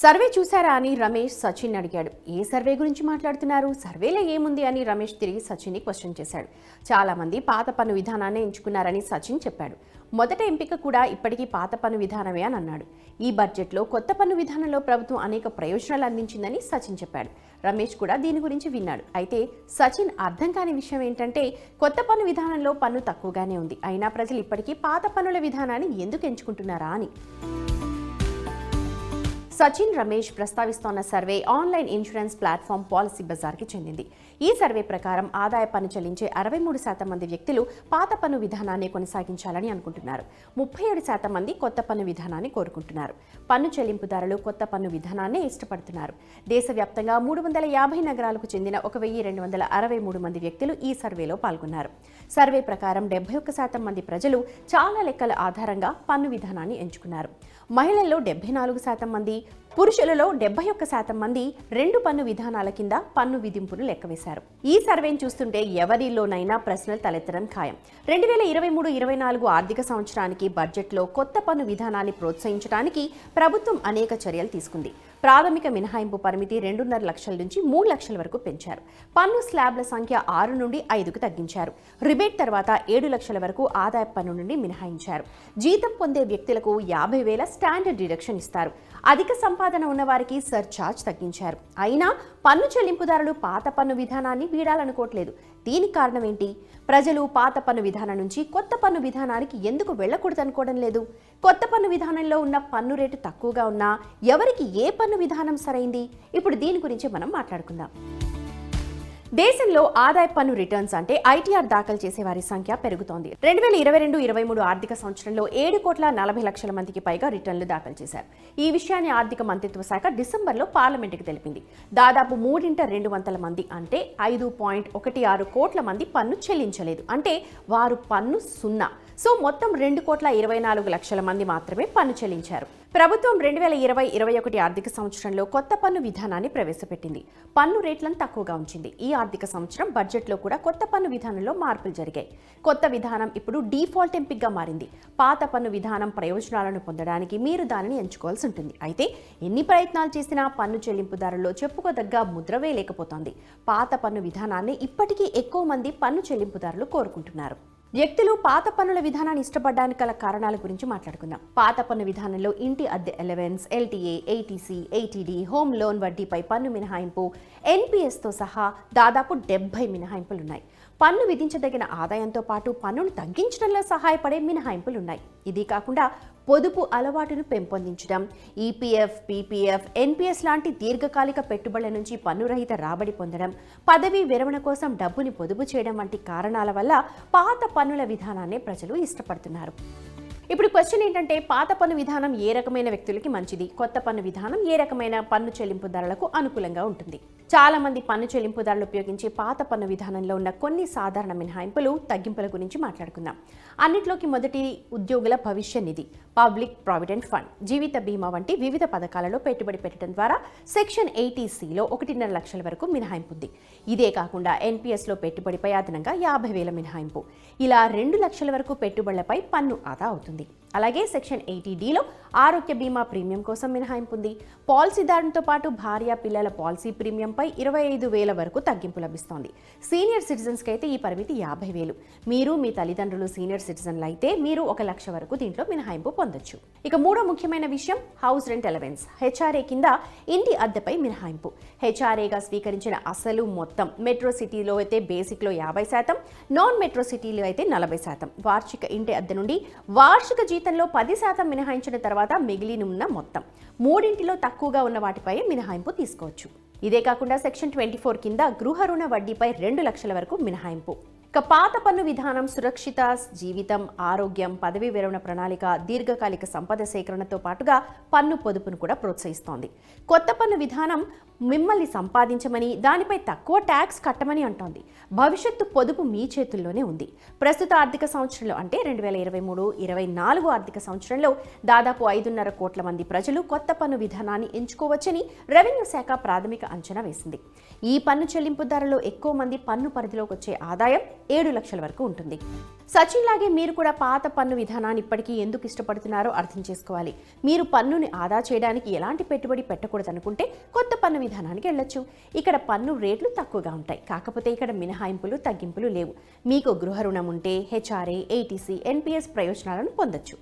Survey చూసారా అని రమేష్ సచిన్ అడిగాడు. ఏ సర్వే గురించి మాట్లాడుతున్నారు? సర్వేలో ఏముంది అని రమేష్ తిరిగి సచిన్ని క్వశ్చన్ చేశాడు. చాలామంది పాత పన్ను విధానాన్ని ఎంచుకున్నారని సచిన్ చెప్పాడు. మొదట ఎంపిక కూడా ఇప్పటికీ పాత పన్ను విధానమే అని అన్నాడు. ఈ బడ్జెట్లో కొత్త పన్ను విధానంలో ప్రభుత్వం అనేక ప్రయోజనాలు అందించిందని సచిన్ చెప్పాడు. రమేష్ కూడా దీని గురించి విన్నాడు. అయితే సచిన్ అర్థం కాని విషయం ఏంటంటే కొత్త పన్ను విధానంలో పన్ను తక్కువగానే ఉంది. అయినా ప్రజలు ఇప్పటికీ పాత పన్నుల విధానాన్ని ఎందుకు ఎంచుకుంటున్నారా అని. Sachin Ramesh ప్రస్తావిస్తోన్న survey online insurance platform policy బజార్కి చెందింది. ఈ సర్వే ప్రకారం ఆదాయ పన్ను చెల్లించే అరవై మూడు శాతం మంది వ్యక్తులు పాత పన్ను విధానాన్ని కొనసాగించాలని అనుకుంటున్నారు. ముప్పై ఏడు శాతం మంది కొత్త పన్ను విధానాన్ని కోరుకుంటున్నారు. పన్ను చెల్లింపుదారులు కొత్త పన్ను విధానాన్ని ఇష్టపడుతున్నారు. దేశవ్యాప్తంగా మూడు వందల యాభై నగరాలకు చెందిన ఒక వెయ్యి రెండు వందల అరవై మూడు మంది వ్యక్తులు ఈ సర్వేలో పాల్గొన్నారు. సర్వే ప్రకారం డెబ్బై ఒక్క శాతం మంది ప్రజలు చాలా లెక్కల ఆధారంగా పన్ను విధానాన్ని ఎంచుకున్నారు. మహిళల్లో డెబ్బై నాలుగు శాతం మంది పురుషులలో డెబ్బై ఒక్క శాతం మంది రెండు పన్ను విధానాల కింద పన్ను విధింపును లెక్కవేశారు ఈ సర్వేను చూస్తుంటే ఎవరిలోనైనా ప్రశ్నలు తలెత్తడం ఖాయం. రెండు వేల ఇరవై మూడు ఇరవై నాలుగు ఆర్థిక సంవత్సరానికి బడ్జెట్లో కొత్త పన్ను విధానాన్ని ప్రోత్సహించడానికి ప్రభుత్వం అనేక చర్యలు తీసుకుంది. ప్రాథమిక మినహాయింపు పరిమితి రెండున్నర లక్షల నుంచి మూడు లక్షల వరకు పెంచారు. పన్ను స్లాబ్ల సంఖ్య ఆరు నుండి ఐదుకు తగ్గించారు. రిబేట్ తర్వాత ఏడు లక్షల వరకు ఆదాయ పన్ను నుండి మినహాయించారు. జీతం పొందే వ్యక్తులకు యాభై వేల స్టాండర్డ్ డిడక్షన్ ఇస్తారు. అధిక సంపాదన ఉన్నవారికి సర్ సర్ఛార్జ్ తగ్గించారు. అయినా పన్ను చెల్లింపుదారులు పాత పన్ను విధానాన్ని వీడాలనుకోవట్లేదు. దీనికి కారణం ఏంటి? ప్రజలు పాత పన్ను విధానం నుంచి కొత్త పన్ను విధానానికి ఎందుకు వెళ్ళకూడదనుకోవడం లేదు. కొత్త పన్ను విధానంలో ఉన్న పన్ను రేటు తక్కువగా ఉన్నా ఎవరికి ఏ పన్ను విధానం సరైంది? ఇప్పుడు దీని గురించి మనం మాట్లాడుకుందాం. దేశంలో ఆదాయ పన్ను రిటర్న్స్ అంటే ఐటీఆర్ దాఖలు చేసే వారి సంఖ్య పెరుగుతోంది. రెండు వేల ఇరవై రెండు ఇరవై మూడు ఆర్థిక సంవత్సరంలో ఏడు కోట్ల నలభై లక్షల మందికి పైగా రిటర్న్లు దాఖలు చేశారు. ఈ విషయాన్ని ఆర్థిక మంత్రిత్వ శాఖ డిసెంబర్లో పార్లమెంటుకు తెలిపింది. దాదాపు మూడింట రెండు వందల మంది అంటే ఐదు పాయింట్ ఒకటి ఆరు కోట్ల మంది పన్ను చెల్లించలేదు. అంటే వారు పన్ను సున్నా. సో మొత్తం రెండు కోట్ల ఇరవై నాలుగు లక్షల మంది మాత్రమే పన్ను చెల్లించారు. ప్రభుత్వం రెండు వేల ఇరవై ఇరవై ఒకటి ఆర్థిక సంవత్సరంలో కొత్త పన్ను విధానాన్ని ప్రవేశపెట్టింది. పన్ను రేట్లను తక్కువగా ఉంచింది. ఈ ఆర్థిక సంవత్సరం బడ్జెట్లో కూడా కొత్త పన్ను విధానంలో మార్పులు జరిగాయి. కొత్త విధానం ఇప్పుడు డీఫాల్ట్ ఎంపిక్గా మారింది. పాత పన్ను విధానం ప్రయోజనాలను పొందడానికి మీరు దానిని ఎంచుకోవాల్సి ఉంటుంది. అయితే ఎన్ని ప్రయత్నాలు చేసినా పన్ను చెల్లింపుదారుల్లో చెప్పుకోదగ్గ ముద్రవే లేకపోతోంది. పాత పన్ను విధానాన్ని ఇప్పటికీ ఎక్కువ మంది పన్ను చెల్లింపుదారులు కోరుకుంటున్నారు. వ్యక్తులు పాత పన్నుల విధానాన్ని ఇష్టపడడానికి గల కారణాల గురించి మాట్లాడుకుందాం. పాత పన్ను విధానంలో ఇంటి అద్దె allowance LTA ATC ATD home loan వడ్డీపై పన్ను మినహాయింపు ఎన్పిఎస్తో సహా దాదాపు డెబ్బై మినహాయింపులున్నాయి. పన్ను విధించదగిన ఆదాయంతో పాటు పన్నును తగ్గించడంలో సహాయపడే మినహాయింపులున్నాయి. ఇది కాకుండా పొదుపు అలవాటును పెంపొందించడం ఈపీఎఫ్ పీపీఎఫ్ ఎన్పిఎస్ లాంటి దీర్ఘకాలిక పెట్టుబడుల నుంచి పన్నురహిత రాబడి పొందడం పదవీ విరమణ కోసం డబ్బుని పొదుపు చేయడం వంటి కారణాల వల్ల పాత పన్నుల విధానాన్ని ప్రజలు ఇష్టపడుతున్నారు. ఇప్పుడు క్వశ్చన్ ఏంటంటే పాత పన్ను విధానం ఏ రకమైన వ్యక్తులకి మంచిది? కొత్త పన్ను విధానం ఏ రకమైన పన్ను చెల్లింపుదారులకు అనుకూలంగా ఉంటుంది? చాలా మంది పన్ను చెల్లింపుదారులు ఉపయోగించే పాత పన్ను విధానంలో ఉన్న కొన్ని సాధారణ మినహాయింపులు తగ్గింపుల గురించి మాట్లాడుకుందాం. అన్నిట్లోకి మొదటి ఉద్యోగుల భవిష్య నిధి పబ్లిక్ ప్రావిడెంట్ ఫండ్ జీవిత బీమా వంటి వివిధ పథకాలలో పెట్టుబడి పెట్టడం ద్వారా సెక్షన్ ఎయిటీసీలో ఒకటిన్నర లక్షల వరకు మినహాయింపు ఉంది ఇదే కాకుండా ఎన్పిఎస్లో పెట్టుబడిపై అదనంగా యాభై వేల మినహాయింపు. ఇలా రెండు లక్షల వరకు పెట్టుబడులపై పన్ను ఆదా అవుతుంది. grande. అలాగే సెక్షన్ ఎయిటీ డీలో ఆరోగ్య బీమా ప్రీమియం కోసం మినహాయింపు ఉంది పాలసీదారునితో పాటు భార్య పిల్లల పాలసీ ప్రీమియంపై ఇరవై ఐదు వేల వరకు తగ్గింపు లభిస్తోంది. సీనియర్ సిటిజన్స్కి అయితే ఈ పరిమితి యాభై వేలు. మీరు మీ తల్లిదండ్రులు సీనియర్ సిటిజన్లు అయితే మీరు ఒక లక్ష వరకు దీంట్లో మినహాయింపు పొందొచ్చు. ఇక మూడో ముఖ్యమైన విషయం హౌస్ రెంట్ అలవెన్స్. హెచ్ఆర్ఏ కింద ఇంటి అద్దెపై మినహాయింపు. హెచ్ఆర్ఏగా స్వీకరించిన అసలు మొత్తం మెట్రో సిటీలో అయితే బేసిక్లో యాభై శాతం నాన్ మెట్రో సిటీలో అయితే నలభై శాతం. వార్షిక ఇంటి అద్దె నుండి వార్షిక జీతంలో పది శాతం మినహాయించిన తర్వాత మిగిలినున్న మొత్తం. మూడింటిలో తక్కువగా ఉన్న వాటిపై మినహాయింపు తీసుకోవచ్చు. ఇదే కాకుండా సెక్షన్ ట్వంటీ ఫోర్ కింద గృహ రుణ వడ్డీపై రెండు లక్షల వరకు మినహాయింపు. ఇక పాత పన్ను విధానం సురక్షిత జీవితం ఆరోగ్యం పదవీ విరమణ ప్రణాళిక దీర్ఘకాలిక సంపద సేకరణతో పాటుగా పన్ను పొదుపును కూడా ప్రోత్సహిస్తోంది. కొత్త పన్ను విధానం మిమ్మల్ని సంపాదించమని దానిపై తక్కువ ట్యాక్స్ కట్టమని అంటోంది. భవిష్యత్తు పొదుపు మీ చేతుల్లోనే ఉంది. ప్రస్తుత ఆర్థిక సంవత్సరంలో అంటే రెండు వేల ఇరవై మూడు ఇరవై నాలుగు ఆర్థిక సంవత్సరంలో దాదాపు ఐదున్నర కోట్ల మంది ప్రజలు కొత్త పన్ను విధానాన్ని ఎంచుకోవచ్చని రెవెన్యూ శాఖ ప్రాథమిక అంచనా వేసింది. ఈ పన్ను చెల్లింపుదారులో ఎక్కువ మంది పన్ను పరిధిలోకి వచ్చే ఆదాయం ఏడు లక్షల వరకు ఉంటుంది. సచిన్ లాగే మీరు కూడా పాత పన్ను విధానాన్ని ఇప్పటికీ ఎందుకు ఇష్టపడుతున్నారో అర్థం చేసుకోవాలి. మీరు పన్నుని ఆదా చేయడానికి ఎలాంటి పెట్టుబడి పెట్టకూడదనుకుంటే కొత్త పన్ను విధానానికి వెళ్ళొచ్చు. ఇక్కడ పన్ను రేట్లు తక్కువగా ఉంటాయి. కాకపోతే ఇక్కడ మినహాయింపులు తగ్గింపులు లేవు. మీకు గృహ రుణం ఉంటే హెచ్ఆర్ఏ ఏటీసీ ఎన్పిఎస్ ప్రయోజనాలను పొందొచ్చు.